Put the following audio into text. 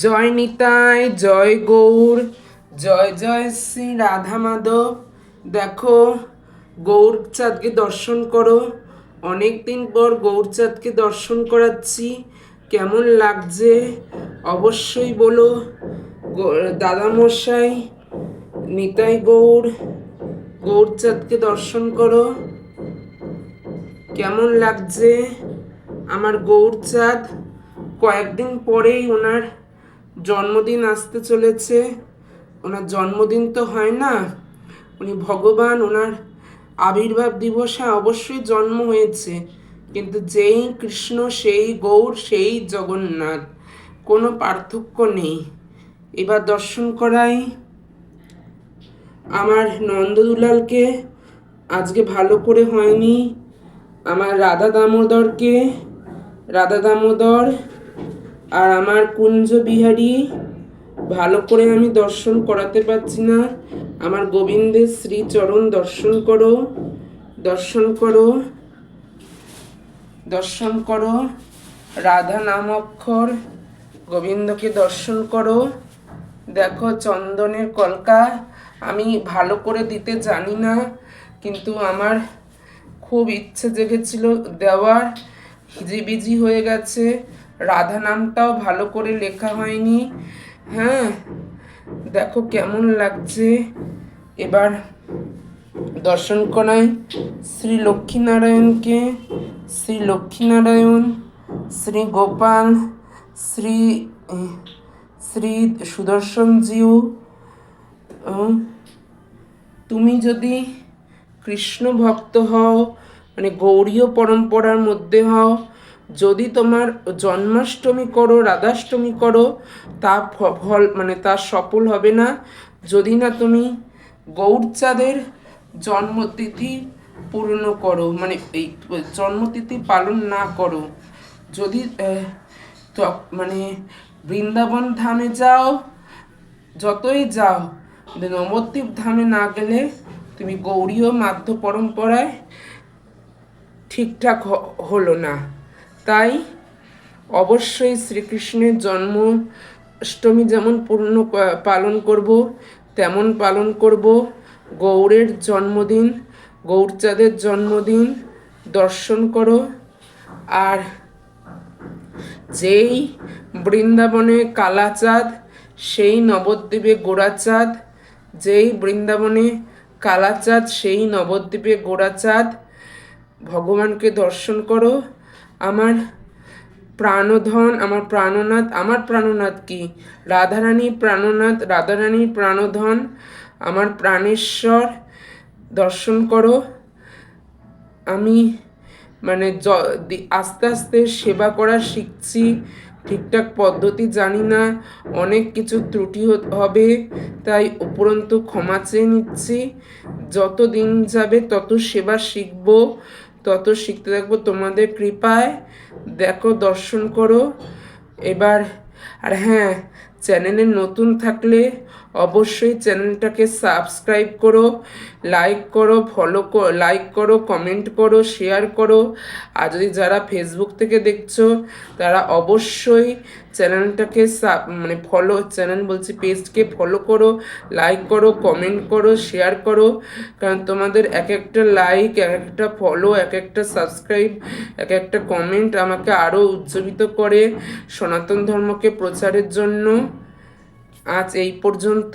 জয় নিতাই, জয় গৌর, জয় জয় শ্রী রাধা মাধব। দেখো, গৌরচাঁদকে দর্শন করো। অনেক দিন পর গৌরচাঁদকে দর্শন করাচ্ছি। কেমন লাগছে? অবশ্যই বলো। দাদামশাই নিতাই গৌর, গৌরচাঁদকে দর্শন করো। কেমন লাগছে? আমার গৌরচাঁদ, কয়েকদিন পরেই ওনার জন্মদিন আসতে চলেছে। ওনার জন্মদিন তো হয় না। উনি ভগবান, ওনার আবির্ভাব দিবসে অবশ্যই জন্ম হয়েছে। কিন্তু যেই কৃষ্ণ, সেই গৌর, সেই জগন্নাথ, কোনো পার্থক্য নেই। এবার দর্শন করাই। আমার নন্দদুলালকে আজকে ভালো করে হয়নি। আমার রাধা দামোদরকে, রাধা দামোদর আর আমার কুঞ্জ বিহারী, ভালো করে আমি দর্শন করাতে পারছি না। আমার গোবিন্দের শ্রীচরণ দর্শন করো দর্শন করো দর্শন করো। রাধা নাম অক্ষর, গোবিন্দকে দর্শন করো। দেখো চন্দনের কলকা, আমি ভালো করে দিতে জানি না, কিন্তু আমার খুব ইচ্ছে জেগেছিল দেওয়ার। হিজিবিজি হয়ে গেছে। রাধা নামটাও ভালো করে লেখা হয়নি। হ্যাঁ দেখো কেমন লাগছে। এবার দর্শন করাই শ্রী লক্ষ্মীনারায়ণকে। শ্রী লক্ষ্মীনারায়ণ শ্রী গোপাল শ্রী শ্রী সুদর্শনজিউ উম, তুমি যদি কৃষ্ণ ভক্ত হও মানে গৌরীয় পরম্পরার মধ্যে হও যদি তোমার জন্মাষ্টমী করো, রাধাষ্টমী করো, তা ফল মানে তা সফল হবে না। যদি না তুমি গৌরচাঁদের জন্মতিথি পূর্ণ করো মানে এই জন্মতিথি পালন না করো, যদি মানে বৃন্দাবন ধামে যাও, যতই যাও নবদ্বীপ ধামে না গেলে তুমি গৌরীয় মাধ্য পরম্পরায় ঠিকঠাক হলো না। তাই অবশ্যই শ্রীকৃষ্ণের জন্ম অষ্টমী যেমন পূর্ণ পালন করব, তেমন পালন করব। গৌরের জন্মদিন, গৌরচাঁদের জন্মদিন, দর্শন করো। আর যেই বৃন্দাবনে কালাচাঁদ, সেই নবদ্বীপে গোড়াচাঁদ, যেই বৃন্দাবনে কালাচাঁদ, সেই নবদ্বীপে গোড়াচাঁদ, ভগবানকে দর্শন করো। আমার প্রাণধন, আমার প্রাণনাথ আমার প্রাণনাথ কি? রাধারানী প্রাণনাথ রাধারানীর প্রাণধন, আমার প্রাণেশ্বর, দর্শন করো। আমি মানে আস্তে আস্তে সেবা করা শিখছি, ঠিকঠাক পদ্ধতি জানি না, অনেক কিছু ত্রুটি হবে, তাই উপরন্তু ক্ষমা চেয়ে নিচ্ছি। যত দিন যাবে তত সেবা শিখব। তত শিখতে থাকব তোমাদের কৃপায়। দেখো দর্শন করো। এবার আর হ্যাঁ চ্যানেলে নতুন থাকলে অবশ্যই চ্যানেলটাকে সাবস্ক্রাইব করো, লাইক করো, ফলো লাইক করো, কমেন্ট করো, শেয়ার করো। আর যদি যারা ফেসবুক থেকে দেখছ, তারা অবশ্যই চ্যানেলটাকে মানে ফলো, চ্যানেল বলছি, পেজকে ফলো করো, লাইক করো, কমেন্ট করো, শেয়ার করো। কারণ তোমাদের এক একটা লাইক, এক একটা ফলো, এক একটা সাবস্ক্রাইব, এক একটা কমেন্ট আমাকে আরও উজ্জীবিত করে সনাতন ধর্মকে প্রচারের জন্য। আজ এই পর্যন্ত